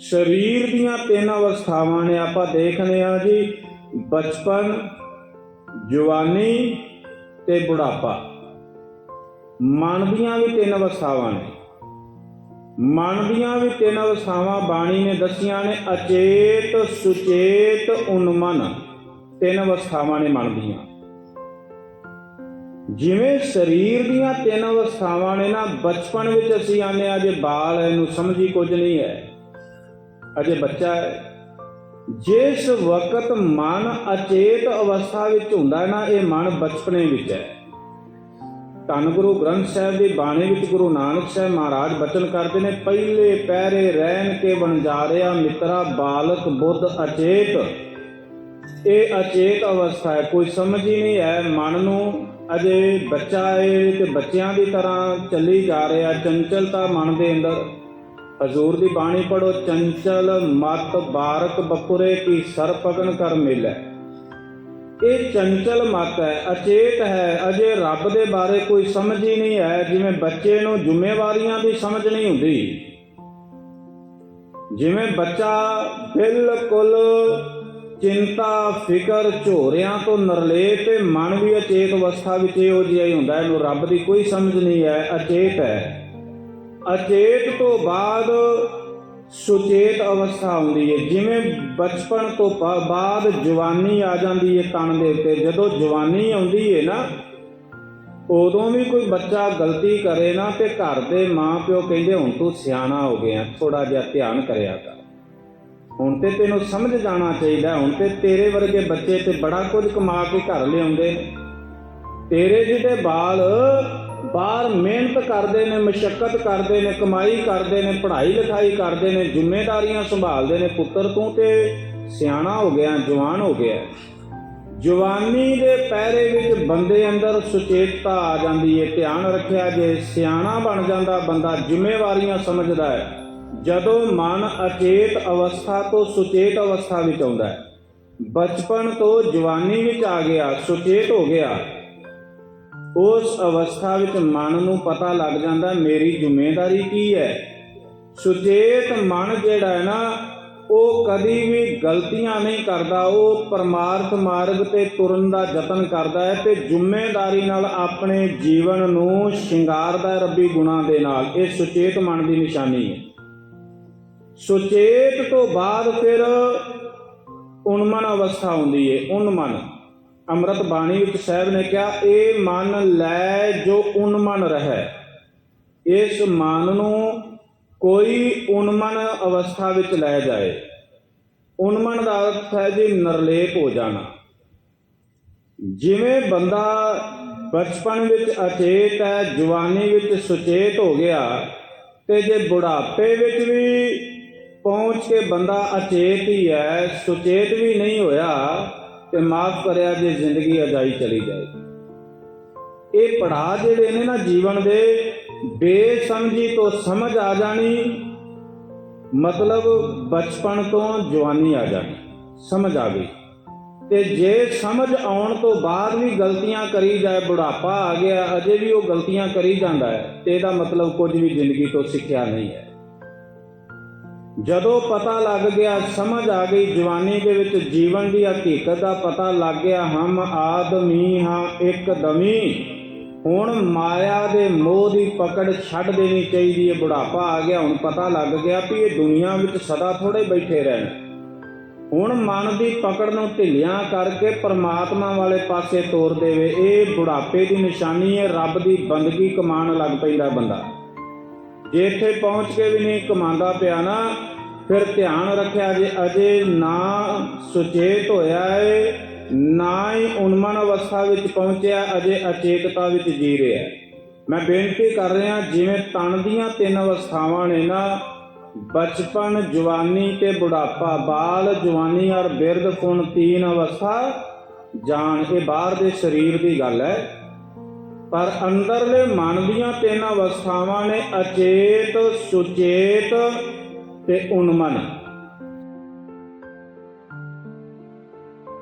ਸਰੀਰ ਦੀਆਂ ਤਿੰਨ ਅਵਸਥਾਵਾਂ ਨੇ ਆਪਾਂ ਦੇਖਨੇ ਆ ਜੀ। ਬਚਪਨ ਜਵਾਨੀ ਤੇ ਬੁਢਾਪਾ। ਮਨ ਦੀਆਂ ਵੀ ਤਿੰਨ ਅਵਸਥਾਵਾਂ ਨੇ। ਮਨ ਦੀਆਂ ਵੀ ਤਿੰਨ ਅਵਸਥਾਵਾਂ ਬਾਣੀ ਨੇ ਦੱਸੀਆਂ ਨੇ ਅਚੇਤ ਸੁਚੇਤ ਉਨਮਨ। ਤਿੰਨ ਅਵਸਥਾਵਾਂ ਨੇ ਮਨ ਦੀਆਂ। ਜਿਵੇਂ ਸਰੀਰ ਦੀਆਂ ਤਿੰਨ ਅਵਸਥਾਵਾਂ ਨੇ ਨਾ ਬਚਪਨ ਵਿੱਚ ਅਸੀਂ ਆਨੇ ਆ ਜੇ ਬਾਲ ਹੈ, ਇਹਨੂੰ ਸਮਝੀ ਕੁਝ ਨਹੀਂ ਹੈ। ਅਜੇ ਬੱਚਾ ਹੈ। ਜਿਸ ਵਕਤ ਮਨ ਅਚੇਤ ਅਵਸਥਾ ਵਿੱਚ ਹੁੰਦਾ ਨਾ, ਇਹ ਮਨ ਬਚਪਨੇ ਵਿੱਚ ਹੈ। ਧੰਨ ਗੁਰੂ ਗ੍ਰੰਥ ਸਾਹਿਬ ਦੀ ਬਾਣੀ ਵਿੱਚ ਗੁਰੂ ਨਾਨਕ ਸਾਹਿਬ ਮਹਾਰਾਜ ਬਚਨ ਕਰਦੇ ਨੇ, ਪਹਿਲੇ ਪਹਿਰੇ ਰਹਿਣ ਕੇ ਵਣਜਾਰਿਆ ਮਿੱਤਰਾ, ਬਾਲਕ ਬੁੱਧ ਅਚੇਤ। ਇਹ ਅਚੇਤ ਅਵਸਥਾ ਹੈ, ਕੋਈ ਸਮਝ ਹੀ ਨਹੀਂ ਹੈ, ਮਨ ਨੂੰ ਅਜੇ ਬੱਚਾ ਹੈ ਤੇ ਬੱਚਿਆਂ ਦੀ ਤਰ੍ਹਾਂ ਚੱਲੀ ਜਾ ਰਿਹਾ, ਚੰਚਲਤਾ ਮਨ ਦੇ ਅੰਦਰ। ਹਜ਼ੂਰ ਦੀ ਬਾਣੀ ਪੜੋ ਚੰਚਲ ਮਤ ਬਾਰਕ ਬਪੁਰੇ ਕੀ ਸਰਪਗਨ ਕਰ ਮਿਲੈ। ਇਹ ਚੰਚਲ ਮਤ ਹੈ, ਅਚੇਤ ਹੈ, ਅਜੇ ਰੱਬ ਦੇ ਬਾਰੇ ਕੋਈ ਸਮਝ ਹੀ ਨਹੀਂ ਹੈ ਜਿਵੇਂ ਬੱਚੇ ਨੂੰ ਜ਼ਿੰਮੇਵਾਰੀਆਂ ਦੀ ਸਮਝ ਨਹੀਂ ਹੁੰਦੀ। ਜਿਵੇਂ ਬੱਚਾ ਬਿਲਕੁਲ ਚਿੰਤਾ, ਫਿਕਰ, ਝੋਰਿਆਂ ਤੋਂ ਨਰਲੇ ਤੇ ਮਨ ਵੀ ਅਚੇਤ ਅਵਸਥਾ ਵਿੱਚ ਇਹੋ ਜਿਹਾ ਹੀ ਹੁੰਦਾ ਇਹਨੂੰ ਰੱਬ ਦੀ ਕੋਈ ਸਮਝ ਨਹੀਂ ਹੈ, ਅਚੇਤ ਹੈ। ਅਚੇਤ ਤੋਂ ਬਾਅਦ ਸੁਚੇਤ ਅਵਸਥਾ ਹੁੰਦੀ ਹੈ। ਜਿਵੇਂ ਬਚਪਨ ਤੋਂ ਬਾਅਦ ਜਵਾਨੀ ਆ ਜਾਂਦੀ ਹੈ ਤਨ ਦੇ ਉੱਤੇ, ਜਦੋਂ ਜਵਾਨੀ ਆਉਂਦੀ ਹੈ ਨਾ, ਉਦੋਂ ਵੀ ਕੋਈ ਬੱਚਾ ਗਲਤੀ ਕਰੇ ਨਾ ਤੇ ਘਰ ਦੇ ਮਾਪਿਓ ਕਹਿੰਦੇ, ਹੁਣ ਤੂੰ ਸਿਆਣਾ ਹੋ ਗਿਆ ਥੋੜਾ ਜਿਹਾ ਧਿਆਨ ਕਰਿਆ ਕਰ। ਹੁਣ ਤੇ ਤੈਨੂੰ ਸਮਝ ਜਾਣਾ ਚਾਹੀਦਾ, ਹੁਣ ਤੇ ਤੇਰੇ ਵਰਗੇ ਬੱਚੇ ਤੇ ਬੜਾ ਕੁਝ ਕਮਾ ਕੇ ਘਰ ਲਿਆਉਂਦੇ ਨੇ। ਤੇਰੇ ਜਿਹਦੇ ਬਾਲ ਬਾਹਰ ਮਿਹਨਤ ਕਰਦੇ ਨੇ, ਮਸ਼ਕਤ ਕਰਦੇ ਨੇ, ਕਮਾਈ ਕਰਦੇ ਨੇ, ਪੜ੍ਹਾਈ ਲਿਖਾਈ ਕਰਦੇ ਨੇ ਜ਼ਿੰਮੇਵਾਰੀਆਂ ਸੰਭਾਲਦੇ ਨੇ, ਪੁੱਤਰ ਤੂੰ ਤੇ ਸਿਆਣਾ ਹੋ ਗਿਆ, ਜਵਾਨ ਹੋ ਗਿਆ। ਜਵਾਨੀ ਦੇ ਪਹਿਰੇ ਵਿੱਚ ਬੰਦੇ ਅੰਦਰ ਸੁਚੇਤਤਾ ਆ ਜਾਂਦੀ ਹੈ ਧਿਆਨ ਰੱਖਿਆ ਜੇ ਸਿਆਣਾ ਬਣ ਜਾਂਦਾ, ਬੰਦਾ ਜ਼ਿੰਮੇਵਾਰੀਆਂ ਸਮਝਦਾ ਹੈ ਜਦੋਂ ਮਨ ਅਚੇਤ ਅਵਸਥਾ ਤੋਂ ਸੁਚੇਤ ਅਵਸਥਾ ਵਿੱਚ ਆਉਂਦਾ ਹੈ ਬਚਪਨ ਤੋਂ ਜਵਾਨੀ ਵਿੱਚ ਆ ਗਿਆ, ਸੁਚੇਤ ਹੋ ਗਿਆ। ਉਸ ਅਵਸਥਾ ਵਿੱਚ ਮਨ ਨੂੰ ਪਤਾ ਲੱਗ ਜਾਂਦਾ ਮੇਰੀ ਜ਼ਿੰਮੇਵਾਰੀ ਕੀ ਹੈ। ਸੁਚੇਤ ਮਨ ਜਿਹੜਾ ਹੈ ਨਾ, ਉਹ ਕਦੀ ਵੀ ਗਲਤੀਆਂ ਨਹੀਂ ਕਰਦਾ, ਉਹ ਪਰਮਾਰਥ ਮਾਰਗ ਤੇ ਤੁਰਨ ਦਾ ਯਤਨ ਕਰਦਾ ਹੈ ਤੇ ਜ਼ਿੰਮੇਵਾਰੀ ਨਾਲ ਆਪਣੇ ਜੀਵਨ ਨੂੰ ਸ਼ਿੰਗਾਰਦਾ ਹੈ ਰੱਬੀ ਗੁਣਾਂ ਦੇ ਨਾਲ। ਇਹ ਸੁਚੇਤ ਮਨ ਦੀ ਨਿਸ਼ਾਨੀ ਹੈ। ਸੁਚੇਤ ਤੋਂ ਬਾਅਦ ਫਿਰ ਉਨਮਨ ਅਵਸਥਾ ਹੁੰਦੀ ਹੈ, ਉਨਮਨ। ਅੰਮ੍ਰਿਤ ਬਾਣੀ ਵਿੱਚ ਸਾਹਿਬ ਨੇ ਕਿਹਾ, ਇਹ ਮਨ ਲੈ ਜੋ ਉਨਮਨ ਰਹਿ। ਇਸ ਮਨ ਨੂੰ ਕੋਈ ਉਨਮਨ ਅਵਸਥਾ ਵਿੱਚ ਲੈ ਜਾਏ। ਉਨਮਨ ਦਾ ਅਰਥ ਹੈ ਜੀ ਨਿਰਲੇਪ ਹੋ ਜਾਣਾ। ਜਿਵੇਂ ਬੰਦਾ ਬਚਪਨ ਵਿੱਚ ਅਚੇਤ ਹੈ, ਜਵਾਨੀ ਵਿੱਚ ਸੁਚੇਤ ਹੋ ਗਿਆ ਤੇ ਜੇ ਬੁਢਾਪੇ ਵਿੱਚ ਵੀ ਪਹੁੰਚ ਕੇ ਬੰਦਾ ਅਚੇਤ ਹੀ ਹੈ, ਸੁਚੇਤ ਵੀ ਨਹੀਂ ਹੋਇਆ ਤੇ ਮਾਫ ਕਰਿਆ ਜੇ ਜ਼ਿੰਦਗੀ ਅਜਾਈ ਚਲੀ ਜਾਏਗੀ ਇਹ ਪੜਾ ਜਿਹੜੇ ਨੇ ਨਾ ਜੀਵਨ ਦੇ, ਬੇਸਮਝੀ ਤੋਂ ਸਮਝ ਆ ਜਾਣੀ, ਮਤਲਬ ਬਚਪਨ ਤੋਂ ਜਵਾਨੀ ਆ ਜਾਣੀ, ਸਮਝ ਆ ਗਈ। ਤੇ ਜੇ ਸਮਝ ਆਉਣ ਤੋਂ ਬਾਅਦ ਵੀ ਗਲਤੀਆਂ ਕਰੀ ਜਾਏ, ਬੁਢਾਪਾ ਆ ਗਿਆ, ਅਜੇ ਵੀ ਉਹ ਗਲਤੀਆਂ ਕਰੀ ਜਾਂਦਾ ਹੈ, ਤੇ ਇਹਦਾ ਮਤਲਬ ਕੁਝ ਵੀ ਜ਼ਿੰਦਗੀ ਤੋਂ ਸਿੱਖਿਆ ਨਹੀਂ ਹੈ। ਜਦੋਂ ਪਤਾ ਲੱਗ ਗਿਆ, ਸਮਝ ਆ ਗਈ, ਜਵਾਨੀ ਦੇ ਵਿੱਚ ਜੀਵਨ ਦੀ ਹਕੀਕਤ ਦਾ ਪਤਾ ਲੱਗ ਗਿਆ, ਹਮ ਆਦਮੀ ਹਾਂ ਇੱਕਦਮੀ ਹੁਣ ਮਾਇਆ ਦੇ ਮੋਹ ਦੀ ਪਕੜ ਛੱਡ ਦੇਣੀ ਚਾਹੀਦੀ ਹੈ, ਬੁਢਾਪਾ ਆ ਗਿਆ, ਹੁਣ ਪਤਾ ਲੱਗ ਗਿਆ ਵੀ ਇਹ ਦੁਨੀਆ ਵਿੱਚ ਸਦਾ ਥੋੜੇ ਬੈਠੇ ਰਹਿਣ। ਹੁਣ ਮਨ ਦੀ ਪਕੜ ਨੂੰ ਢਿੱਲਿਆਂ ਕਰਕੇ ਪ੍ਰਮਾਤਮਾ ਵਾਲੇ ਪਾਸੇ ਤੋਰ ਦੇਵੇ, ਇਹ ਬੁਢਾਪੇ ਦੀ ਨਿਸ਼ਾਨੀ ਹੈ, ਰੱਬ ਦੀ ਬੰਦਗੀ ਕਮਾਉਣ ਲੱਗ ਪੈਂਦਾ ਬੰਦਾ। ਜੇ ਇੱਥੇ ਪਹੁੰਚ ਕੇ ਵੀ ਨਹੀਂ ਕਮਾਉਂਦਾ ਪਿਆ ਨਾ, ਫਿਰ ਧਿਆਨ ਰੱਖਿਆ ਜੇ ਅਜੇ ਨਾ ਸੁਚੇਤ ਹੋਇਆ ਏ, ਨਾ ਹੀ ਉਨਮਨ ਅਵਸਥਾ ਵਿੱਚ ਪਹੁੰਚਿਆ, ਅਜੇ ਅਚੇਤਤਾ ਵਿੱਚ ਜੀ ਰਿਹਾ ਮੈਂ ਬੇਨਤੀ ਕਰ ਰਿਹਾ, ਜਿਵੇਂ ਤਨ ਦੀਆਂ ਤਿੰਨ ਅਵਸਥਾਵਾਂ ਨੇ ਨਾ, ਬਚਪਨ, ਜਵਾਨੀ ਤੇ ਬੁਢਾਪਾ, ਬਾਲ, ਜਵਾਨੀ ਔਰ ਬਿਰਧ ਪੁਣ ਤੀਨ ਅਵਸਥਾ ਜਾਣ ਇਹ ਬਾਹਰ ਦੇ ਸਰੀਰ ਦੀ ਗੱਲ ਹੈ। ਪਰ ਅੰਦਰਲੇ ਮਨ ਦੀਆਂ ਤਿੰਨ ਅਵਸਥਾਵਾਂ ਨੇ ਅਚੇਤ ਸੁਚੇਤ ਤੇ ਉਨਮਨ।